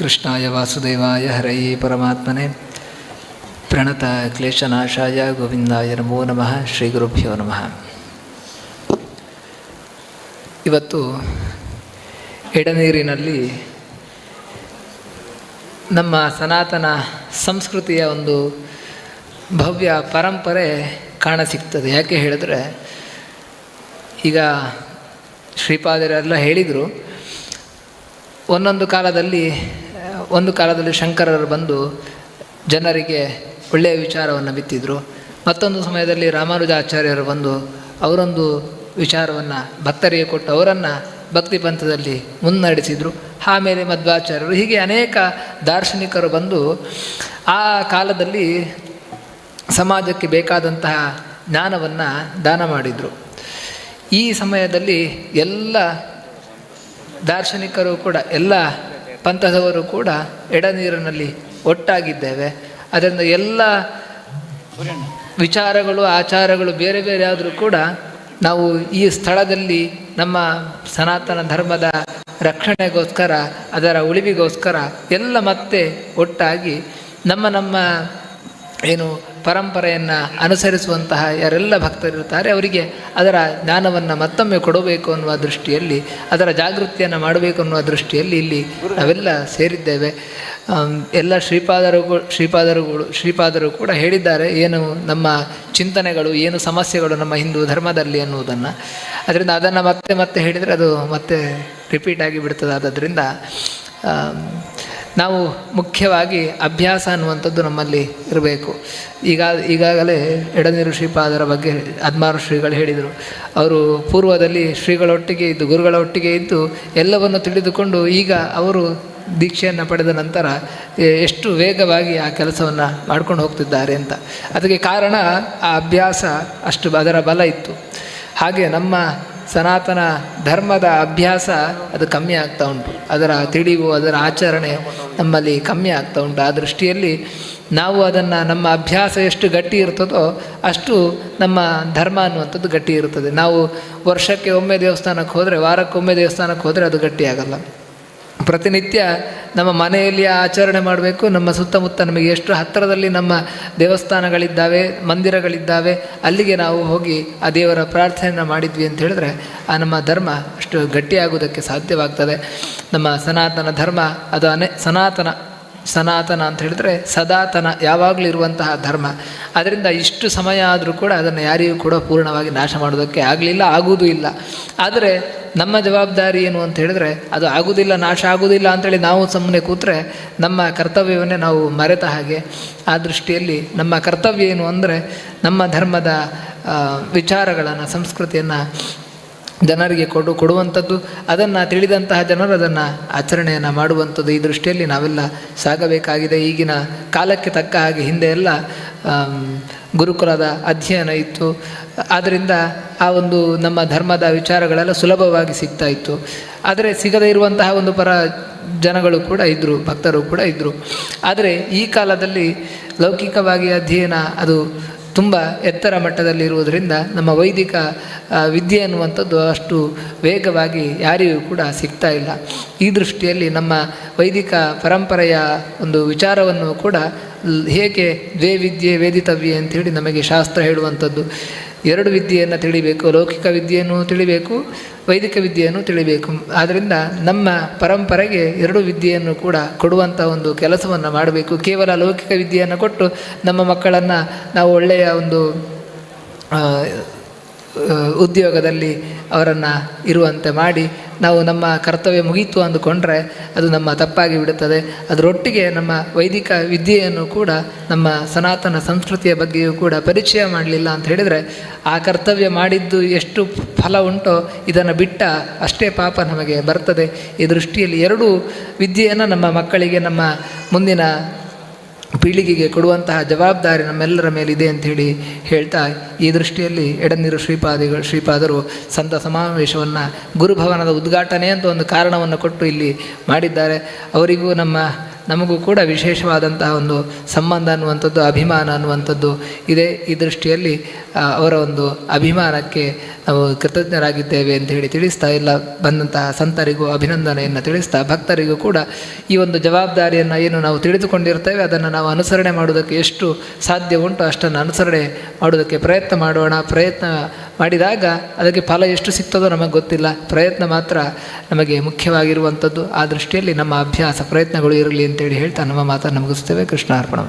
ಕೃಷ್ಣಾಯ ವಾಸುದೇವಾಯ ಹರಯೇ ಪರಮಾತ್ಮನೇ. ಪ್ರಣತ ಕ್ಲೇಶನಾಶಾಯ ಗೋವಿಂದಾಯ ನಮೋ ನಮಃ. ಶ್ರೀ ಗುರುಭ್ಯೋ ನಮಃ. ಇವತ್ತು ಎಡನೀರಿನಲ್ಲಿ ನಮ್ಮ ಸನಾತನ ಸಂಸ್ಕೃತಿಯ ಒಂದು ಭವ್ಯ ಪರಂಪರೆ ಕಾಣಸಿಗ್ತದೆ. ಯಾಕೆ ಹೇಳಿದ್ರೆ, ಈಗ ಶ್ರೀಪಾದರೆಲ್ಲ ಹೇಳಿದರು, ಒಂದೊಂದು ಕಾಲದಲ್ಲಿ ಒಂದು ಕಾಲದಲ್ಲಿ ಶಂಕರರು ಬಂದು ಜನರಿಗೆ ಒಳ್ಳೆಯ ವಿಚಾರವನ್ನು ಬಿತ್ತಿದ್ರು. ಮತ್ತೊಂದು ಸಮಯದಲ್ಲಿ ರಾಮಾನುಜಾಚಾರ್ಯರು ಬಂದು ಅವರೊಂದು ವಿಚಾರವನ್ನು ಭಕ್ತರಿಗೆ ಕೊಟ್ಟು ಅವರನ್ನು ಭಕ್ತಿ ಪಂಥದಲ್ಲಿ ಮುನ್ನಡೆಸಿದರು. ಆಮೇಲೆ ಮಧ್ವಾಚಾರ್ಯರು ಹೀಗೆ ಅನೇಕ ದಾರ್ಶನಿಕರು ಬಂದು ಆ ಕಾಲದಲ್ಲಿ ಸಮಾಜಕ್ಕೆ ಬೇಕಾದಂತಹ ಜ್ಞಾನವನ್ನು ದಾನ ಮಾಡಿದರು. ಈ ಸಮಯದಲ್ಲಿ ಎಲ್ಲ ದಾರ್ಶನಿಕರು ಕೂಡ ಎಲ್ಲ ಪಂಥದವರು ಕೂಡ ಎಡನೀರಿನಲ್ಲಿ ಒಟ್ಟಾಗಿದ್ದೇವೆ. ಅದರಿಂದ ಎಲ್ಲ ವಿಚಾರಗಳು, ಆಚಾರಗಳು ಬೇರೆ ಬೇರೆ ಆದರೂ ಕೂಡ ನಾವು ಈ ಸ್ಥಳದಲ್ಲಿ ನಮ್ಮ ಸನಾತನ ಧರ್ಮದ ರಕ್ಷಣೆಗೋಸ್ಕರ, ಅದರ ಉಳಿವಿಗೋಸ್ಕರ ಎಲ್ಲ ಮತ್ತೆ ಒಟ್ಟಾಗಿ ನಮ್ಮ ನಮ್ಮ ಏನು ಪರಂಪರೆಯನ್ನು ಅನುಸರಿಸುವಂತಹ ಯಾರೆಲ್ಲ ಭಕ್ತರಿರ್ತಾರೆ ಅವರಿಗೆ ಅದರ ಜ್ಞಾನವನ್ನು ಮತ್ತೊಮ್ಮೆ ಕೊಡಬೇಕು ಅನ್ನುವ ದೃಷ್ಟಿಯಲ್ಲಿ, ಅದರ ಜಾಗೃತಿಯನ್ನು ಮಾಡಬೇಕು ಅನ್ನುವ ದೃಷ್ಟಿಯಲ್ಲಿ ಇಲ್ಲಿ ನಾವೆಲ್ಲ ಸೇರಿದ್ದೇವೆ. ಎಲ್ಲ ಶ್ರೀಪಾದರುಗಳು ಶ್ರೀಪಾದರುಗಳು, ಶ್ರೀಪಾದರು ಕೂಡ ಹೇಳಿದ್ದಾರೆ, ಏನು ನಮ್ಮ ಚಿಂತನೆಗಳು, ಏನು ಸಮಸ್ಯೆಗಳು ನಮ್ಮ ಹಿಂದೂ ಧರ್ಮದಲ್ಲಿ ಅನ್ನುವುದನ್ನು. ಅದರಿಂದ ಅದನ್ನು ಮತ್ತೆ ಮತ್ತೆ ಹೇಳಿದರೆ ಅದು ಮತ್ತೆ ರಿಪೀಟ್ ಆಗಿ ಬಿಡ್ತದೆ ಆದ್ದರಿಂದ ನಾವು ಮುಖ್ಯವಾಗಿ ಅಭ್ಯಾಸ ಅನ್ನುವಂಥದ್ದು ನಮ್ಮಲ್ಲಿ ಇರಬೇಕು. ಈಗ, ಈಗಾಗಲೇ ಎಡನೀರು ಶ್ರೀಪಾದರ ಬಗ್ಗೆ ಹದಿಮಾರು ಶ್ರೀಗಳು ಹೇಳಿದರು. ಅವರು ಪೂರ್ವದಲ್ಲಿ ಶ್ರೀಗಳೊಟ್ಟಿಗೆ ಇದ್ದು ಗುರುಗಳ ಒಟ್ಟಿಗೆ ಇದ್ದು ಎಲ್ಲವನ್ನು ತಿಳಿದುಕೊಂಡು ಈಗ ಅವರು ದೀಕ್ಷೆಯನ್ನು ಪಡೆದ ನಂತರ ಎಷ್ಟು ವೇಗವಾಗಿ ಆ ಕೆಲಸವನ್ನು ಮಾಡ್ಕೊಂಡು ಹೋಗ್ತಿದ್ದಾರೆ ಅಂತ. ಅದಕ್ಕೆ ಕಾರಣ ಆ ಅಭ್ಯಾಸ ಅಷ್ಟು, ಅದರ ಬಲ ಇತ್ತು. ಹಾಗೆ ನಮ್ಮ ಸನಾತನ ಧರ್ಮದ ಅಭ್ಯಾಸ ಅದು ಕಮ್ಮಿ ಆಗ್ತಾ ಉಂಟು. ಅದರ ತಿಳಿವು, ಅದರ ಆಚರಣೆ ನಮ್ಮಲ್ಲಿ ಕಮ್ಮಿ ಆಗ್ತಾ ಉಂಟು. ಆ ದೃಷ್ಟಿಯಲ್ಲಿ ನಾವು ಅದನ್ನು ನಮ್ಮ ಅಭ್ಯಾಸ ಎಷ್ಟು ಗಟ್ಟಿ ಇರ್ತದೋ ಅಷ್ಟು ನಮ್ಮ ಧರ್ಮ ಅನ್ನುವಂಥದ್ದು ಗಟ್ಟಿ ಇರ್ತದೆ. ನಾವು ವರ್ಷಕ್ಕೆ ಒಮ್ಮೆ ದೇವಸ್ಥಾನಕ್ಕೆ ಹೋದರೆ, ವಾರಕ್ಕೊಮ್ಮೆ ದೇವಸ್ಥಾನಕ್ಕೆ ಹೋದರೆ ಅದು ಗಟ್ಟಿ ಆಗಲ್ಲ. ಪ್ರತಿನಿತ್ಯ ನಮ್ಮ ಮನೆಯಲ್ಲಿ ಆಚರಣೆ ಮಾಡಬೇಕು. ನಮ್ಮ ಸುತ್ತಮುತ್ತ ನಮಗೆ ಎಷ್ಟು ಹತ್ತಿರದಲ್ಲಿ ನಮ್ಮ ದೇವಸ್ಥಾನಗಳಿದ್ದಾವೆ, ಮಂದಿರಗಳಿದ್ದಾವೆ, ಅಲ್ಲಿಗೆ ನಾವು ಹೋಗಿ ಆ ದೇವರ ಪ್ರಾರ್ಥನೆಯನ್ನು ಮಾಡಿದ್ವಿ ಅಂತ ಹೇಳಿದ್ರೆ ಆ ನಮ್ಮ ಧರ್ಮ ಅಷ್ಟು ಗಟ್ಟಿಯಾಗುವುದಕ್ಕೆ ಸಾಧ್ಯವಾಗ್ತದೆ. ನಮ್ಮ ಸನಾತನ ಧರ್ಮ ಅದು ಅನೇ, ಸನಾತನ ಸನಾತನ ಅಂತ ಹೇಳಿದ್ರೆ ಸದಾತನ ಯಾವಾಗಲೂ ಇರುವಂತಹ ಧರ್ಮ. ಅದರಿಂದ ಇಷ್ಟು ಸಮಯ ಆದರೂ ಕೂಡ ಅದನ್ನು ಯಾರಿಗೂ ಕೂಡ ಪೂರ್ಣವಾಗಿ ನಾಶ ಮಾಡೋದಕ್ಕೆ ಆಗಲಿಲ್ಲ, ಆಗುವುದೂ ಇಲ್ಲ. ಆದರೆ ನಮ್ಮ ಜವಾಬ್ದಾರಿ ಏನು ಅಂತ ಹೇಳಿದ್ರೆ ಅದು ಆಗುವುದಿಲ್ಲ, ನಾಶ ಆಗುವುದಿಲ್ಲ ಅಂತೇಳಿ ನಾವು ಸುಮ್ಮನೆ ಕೂತ್ರೆ ನಮ್ಮ ಕರ್ತವ್ಯವನ್ನೇ ನಾವು ಮರೆತ ಹಾಗೆ ಆ ದೃಷ್ಟಿಯಲ್ಲಿ ನಮ್ಮ ಕರ್ತವ್ಯ ಏನು ಅಂದರೆ ನಮ್ಮ ಧರ್ಮದ ವಿಚಾರಗಳನ್ನು, ಸಂಸ್ಕೃತಿಯನ್ನು ಜನರಿಗೆ ಕೊಡು ಕೊಡುವಂಥದ್ದು, ಅದನ್ನು ತಿಳಿದಂತಹ ಜನರು ಅದನ್ನು ಆಚರಣೆಯನ್ನು ಮಾಡುವಂಥದ್ದು ಈ ದೃಷ್ಟಿಯಲ್ಲಿ ನಾವೆಲ್ಲ ಸಾಗಬೇಕಾಗಿದೆ. ಈಗಿನ ಕಾಲಕ್ಕೆ ತಕ್ಕ ಹಾಗೆ ಹಿಂದೆ ಎಲ್ಲ ಗುರುಕುಲದ ಅಧ್ಯಯನ ಇತ್ತು. ಆದ್ದರಿಂದ ಆ ಒಂದು ನಮ್ಮ ಧರ್ಮದ ವಿಚಾರಗಳೆಲ್ಲ ಸುಲಭವಾಗಿ ಸಿಗ್ತಾ ಇತ್ತು. ಆದರೆ ಸಿಗದೇ ಇರುವಂತಹ ಒಂದು ಪರ ಜನಗಳು ಕೂಡ ಇದ್ದರು ಭಕ್ತರು ಕೂಡ ಇದ್ದರು ಆದರೆ ಈ ಕಾಲದಲ್ಲಿ ಲೌಕಿಕವಾಗಿ ಅಧ್ಯಯನ ಅದು ತುಂಬ ಎತ್ತರ ಮಟ್ಟದಲ್ಲಿರುವುದರಿಂದ ನಮ್ಮ ವೈದಿಕ ವಿದ್ಯೆ ಅನ್ನುವಂಥದ್ದು ಅಷ್ಟು ವೇಗವಾಗಿ ಯಾರಿಗೂ ಕೂಡ ಸಿಗ್ತಾ ಇಲ್ಲ. ಈ ದೃಷ್ಟಿಯಲ್ಲಿ ನಮ್ಮ ವೈದಿಕ ಪರಂಪರೆಯ ಒಂದು ವಿಚಾರವನ್ನು ಕೂಡ ಹೇಗೆ ದ್ವೇ ವಿದ್ಯೆ ವೇದಿತವ್ಯ ಅಂತ ಹೇಳಿ ನಮಗೆ ಶಾಸ್ತ್ರ ಹೇಳುವಂಥದ್ದು. ಎರಡು ವಿದ್ಯೆಯನ್ನು ತಿಳಿಬೇಕು, ಲೌಕಿಕ ವಿದ್ಯೆಯನ್ನು ತಿಳಿಬೇಕು ವೈದಿಕ ವಿದ್ಯೆಯನ್ನು ತಿಳಿಬೇಕು. ಆದ್ದರಿಂದ ನಮ್ಮ ಪರಂಪರೆಗೆ ಎರಡು ವಿದ್ಯೆಯನ್ನು ಕೂಡ ಕೊಡುವಂಥ ಒಂದು ಕೆಲಸವನ್ನು ಮಾಡಬೇಕು. ಕೇವಲ ಲೌಕಿಕ ವಿದ್ಯೆಯನ್ನು ಕೊಟ್ಟು ನಮ್ಮ ಮಕ್ಕಳನ್ನು ನಾವು ಒಳ್ಳೆಯ ಒಂದು ಉದ್ಯೋಗದಲ್ಲಿ ಅವರನ್ನು ಇರುವಂತೆ ಮಾಡಿ ನಾವು ನಮ್ಮ ಕರ್ತವ್ಯ ಮುಗೀತು ಅಂದುಕೊಂಡ್ರೆ ಅದು ನಮ್ಮ ತಪ್ಪಾಗಿ ಬಿಡುತ್ತದೆ. ಅದರೊಟ್ಟಿಗೆ ನಮ್ಮ ವೈದಿಕ ವಿದ್ಯೆಯನ್ನು ಕೂಡ, ನಮ್ಮ ಸನಾತನ ಸಂಸ್ಕೃತಿಯ ಬಗ್ಗೆಯೂ ಕೂಡ ಪರಿಚಯ ಮಾಡಲಿಲ್ಲ ಅಂತ ಹೇಳಿದರೆ, ಆ ಕರ್ತವ್ಯ ಮಾಡಿದ್ದು ಎಷ್ಟು ಫಲ ಉಂಟೋ ಇದನ್ನು ಬಿಟ್ಟ ಅಷ್ಟೇ ಪಾಪ ನಮಗೆ ಬರ್ತದೆ. ಈ ದೃಷ್ಟಿಯಲ್ಲಿ ಎರಡೂ ವಿದ್ಯೆಯನ್ನು ನಮ್ಮ ಮಕ್ಕಳಿಗೆ, ನಮ್ಮ ಮುಂದಿನ ಪೀಳಿಗೆಗೆ ಕೊಡುವಂತಹ ಜವಾಬ್ದಾರಿ ನಮ್ಮೆಲ್ಲರ ಮೇಲಿದೆ ಅಂಥೇಳಿ ಹೇಳ್ತಾ ಈ ದೃಷ್ಟಿಯಲ್ಲಿ ಎಡನೀರು ಶ್ರೀಪಾದಿಗಳು ಶ್ರೀಪಾದರು ಸಂತ ಸಮಾವೇಶವನ್ನು ಗುರುಭವನದ ಉದ್ಘಾಟನೆ ಅಂತ ಒಂದು ಕಾರಣವನ್ನು ಕೊಟ್ಟು ಇಲ್ಲಿ ಮಾಡಿದ್ದಾರೆ. ಅವರಿಗೂ ನಮ್ಮ ನಮಗೂ ಕೂಡ ವಿಶೇಷವಾದಂತಹ ಒಂದು ಸಂಬಂಧ ಅನ್ನುವಂಥದ್ದು, ಅಭಿಮಾನ ಅನ್ನುವಂಥದ್ದು ಇದೆ. ಈ ದೃಷ್ಟಿಯಲ್ಲಿ ಅವರ ಒಂದು ಅಭಿಮಾನಕ್ಕೆ ನಾವು ಕೃತಜ್ಞರಾಗಿದ್ದೇವೆ ಅಂತ ಹೇಳಿ ತಿಳಿಸ್ತಾ ಇಲ್ಲ. ಬಂದಂತಹ ಸಂತರಿಗೂ ಅಭಿನಂದನೆಯನ್ನು ತಿಳಿಸ್ತಾ, ಭಕ್ತರಿಗೂ ಕೂಡ ಈ ಒಂದು ಜವಾಬ್ದಾರಿಯನ್ನು ಏನು ನಾವು ತಿಳಿದುಕೊಂಡಿರ್ತೇವೆ, ಅದನ್ನು ನಾವು ಅನುಸರಣೆ ಮಾಡುವುದಕ್ಕೆ ಎಷ್ಟು ಸಾಧ್ಯ ಉಂಟು ಅಷ್ಟನ್ನು ಅನುಸರಣೆ ಮಾಡೋದಕ್ಕೆ ಪ್ರಯತ್ನ ಮಾಡೋಣ. ಪ್ರಯತ್ನ ಮಾಡಿದಾಗ ಅದಕ್ಕೆ ಫಲ ಎಷ್ಟು ಸಿಗ್ತದೋ ನಮಗೆ ಗೊತ್ತಿಲ್ಲ. ಪ್ರಯತ್ನ ಮಾತ್ರ ನಮಗೆ ಮುಖ್ಯವಾಗಿರುವಂಥದ್ದು. ಆ ದೃಷ್ಟಿಯಲ್ಲಿ ನಮ್ಮ ಅಭ್ಯಾಸ, ಪ್ರಯತ್ನಗಳು ಇರಲಿ ಅಂತೇಳಿ ಹೇಳ್ತಾ ನಮ್ಮ ಮಾತನ್ನು ಮುಗಿಸ್ತೇವೆ. ಕೃಷ್ಣ ಅರ್ಪಣ